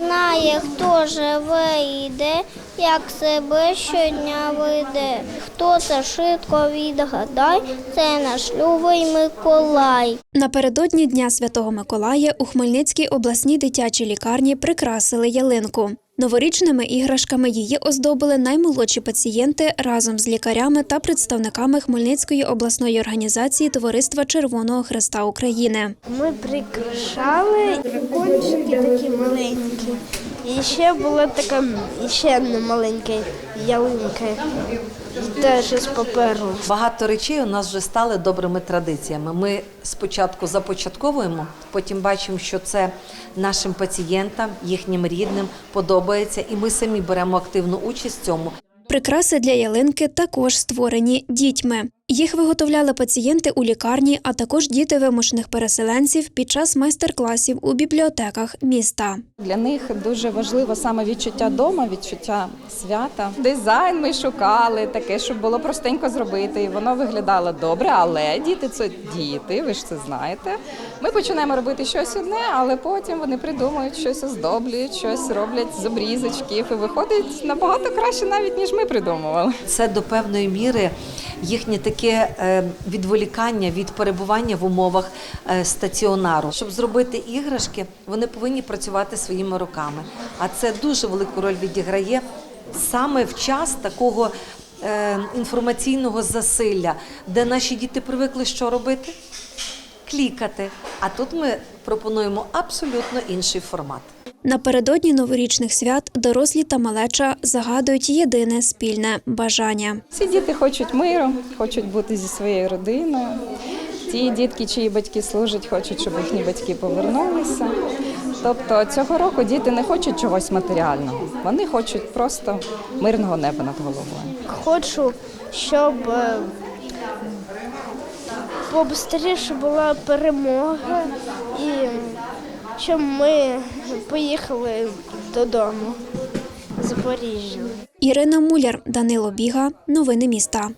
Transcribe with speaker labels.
Speaker 1: Знає, хто живе йде, як себе щодня веде. Хто це швидко відгадай, це наш любий Миколай.
Speaker 2: Напередодні Дня Святого Миколая у Хмельницькій обласній дитячій лікарні прикрасили ялинку. Новорічними іграшками її оздобили наймолодші пацієнти разом з лікарями та представниками Хмельницької обласної організації Товариства Червоного Хреста України.
Speaker 1: Ми прикрашали кончики такі маленькі. І ще була така ще одна маленька ялинка, теж із паперу.
Speaker 3: Багато речей у нас вже стали добрими традиціями. Ми спочатку започатковуємо, потім бачимо, що це нашим пацієнтам, їхнім рідним подобається, і ми самі беремо активну участь в цьому.
Speaker 2: Прикраси для ялинки також створені дітьми. Їх виготовляли пацієнти у лікарні, а також діти вимушених переселенців під час майстер-класів у бібліотеках міста.
Speaker 4: Для них дуже важливо саме відчуття дома, відчуття свята. Дизайн ми шукали таке, щоб було простенько зробити, і воно виглядало добре. Але діти це діти, ви ж це знаєте. Ми починаємо робити щось одне, але потім вони придумують щось оздоблюють, щось роблять з обрізочків, і виходить набагато краще, навіть ніж ми придумували.
Speaker 3: Це до певної міри їхнє таке е, відволікання від перебування в умовах е, стаціонару. Щоб зробити іграшки, вони повинні працювати своїми руками. А це дуже велику роль відіграє саме в час такого е, інформаційного засилля, де наші діти привикли що робити? Клікати. А тут ми пропонуємо абсолютно інший формат.
Speaker 2: Напередодні новорічних свят дорослі та малеча загадують єдине спільне бажання.
Speaker 4: Ці діти хочуть миру, хочуть бути зі своєю родиною. Ті дітки, чиї батьки служать, хочуть, щоб їхні батьки повернулися. Тобто цього року діти не хочуть чогось матеріального, вони хочуть просто мирного неба над головою.
Speaker 1: Хочу, щоб е, побыстріше була перемога і щоб ми поїхали додому Запоріжжя.
Speaker 2: Ірина Муляр, Данило Біга. Новини міста.